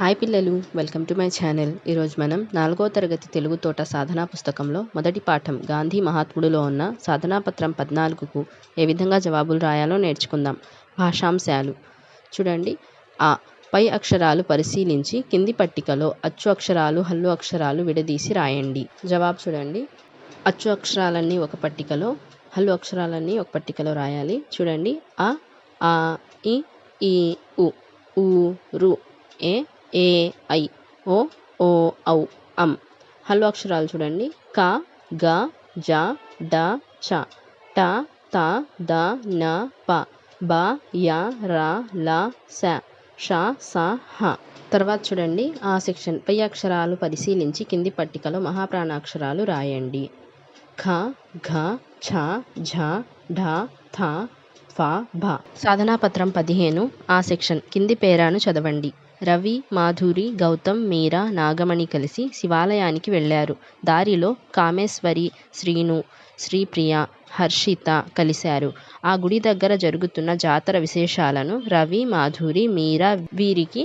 Hi పిల్లలు welcome to my channel. ఈరోజు మనం నాలుగో తరగతి తెలుగు తోట సాధనా పుస్తకంలో మొదటి పాఠం గాంధీ మహాత్ముడులో ఉన్న సాధనాపత్రం పద్నాలుగుకు ఏ విధంగా జవాబులు రాయాలో నేర్చుకుందాం. భాషాంశాలు. చూడండి. ఆ పై అక్షరాలు పరిశీలించి కింది పట్టికలో అచ్చు అక్షరాలు హల్లు అక్షరాలు విడదీసి రాయండి. జవాబు చూడండి. అచ్చు అక్షరాలన్నీ ఒక పట్టికలో హల్లు అక్షరాలన్నీ ఒక పట్టికలో రాయాలి. చూడండి. అ ఆ ఇ ఈ ఉ ఊ రు ఏ ఏ ఐ ఓ ఓ ఔ అం హల్లు అక్షరాలు చూడండి. క గ జ డ చ. ట త ద న ప. బ య ర ల స. ష స హ. తర్వాత చూడండి. ఆ సెక్షన్ పై అక్షరాలు పరిశీలించి కింది పట్టికలో మహాప్రాణాక్షరాలు రాయండి. ఖ ఘ ఛ ఝ ఢ థ ఫ భ సాధనాపత్రం పదిహేను. ఆ సెక్షన్ కింది పేరాను చదవండి. రవి మాధురి గౌతమ్ మీరా నాగమణి కలిసి శివాలయానికి వెళ్ళారు. దారిలో కామేశ్వరి శ్రీను శ్రీప్రియ హర్షిత కలిశారు. ఆ గుడి దగ్గర జరుగుతున్న జాతర విశేషాలను రవి మాధురి మీరా వీరికి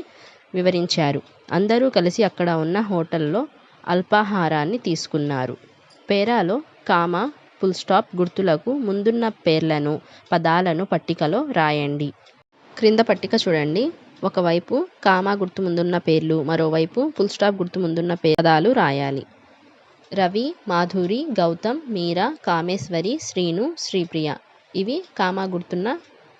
వివరించారు. అందరూ కలిసి అక్కడ ఉన్న హోటల్లో అల్పాహారాన్ని తీసుకున్నారు. పేరాలో కామ ఫుల్ స్టాప్ గుర్తులకు ముందున్న పేర్లను పదాలను పట్టికలో రాయండి. క్రింద పట్టిక చూడండి. ఒకవైపు కామా గుర్తు ముందున్న పేర్లు మరోవైపు ఫుల్ స్టాప్ గుర్తు ముందున్న పదాలు రాయాలి. రవి మాధురి గౌతమ్ మీరా కామేశ్వరి శ్రీను శ్రీప్రియ. ఇవి కామా గుర్తున్న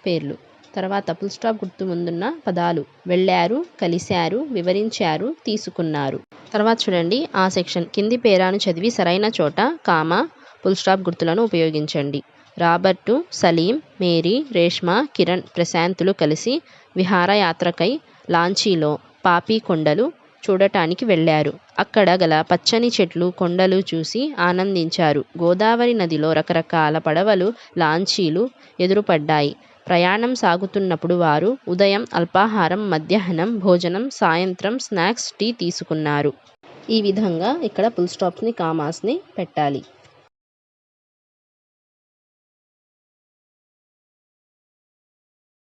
పేర్లు. తర్వాత ఫుల్ స్టాప్ గుర్తు ముందున్న పదాలు వెళ్ళారు కలిశారు వివరించారు తీసుకున్నారు. తర్వాత చూడండి ఆ సెక్షన్ కింది పేరాను చదివి సరైన చోట కామా ఫుల్ స్టాప్ గుర్తులను ఉపయోగించండి. రాబర్టు సలీం మేరీ రేష్మ కిరణ్ ప్రశాంతులు కలిసి విహారయాత్రకై లాంచీలో పాపి కొండలు చూడటానికి వెళ్ళారు. అక్కడ గల పచ్చని చెట్లు కొండలు చూసి ఆనందించారు. గోదావరి నదిలో రకరకాల పడవలు లాంచీలు ఎదురుపడ్డాయి. ప్రయాణం సాగుతున్నప్పుడు వారు ఉదయం అల్పాహారం మధ్యాహ్నం భోజనం సాయంత్రం స్నాక్స్ టీ తీసుకున్నారు. ఈ విధంగా ఇక్కడ ఫుల్ స్టాప్స్ని కామాస్ని పెట్టాలి.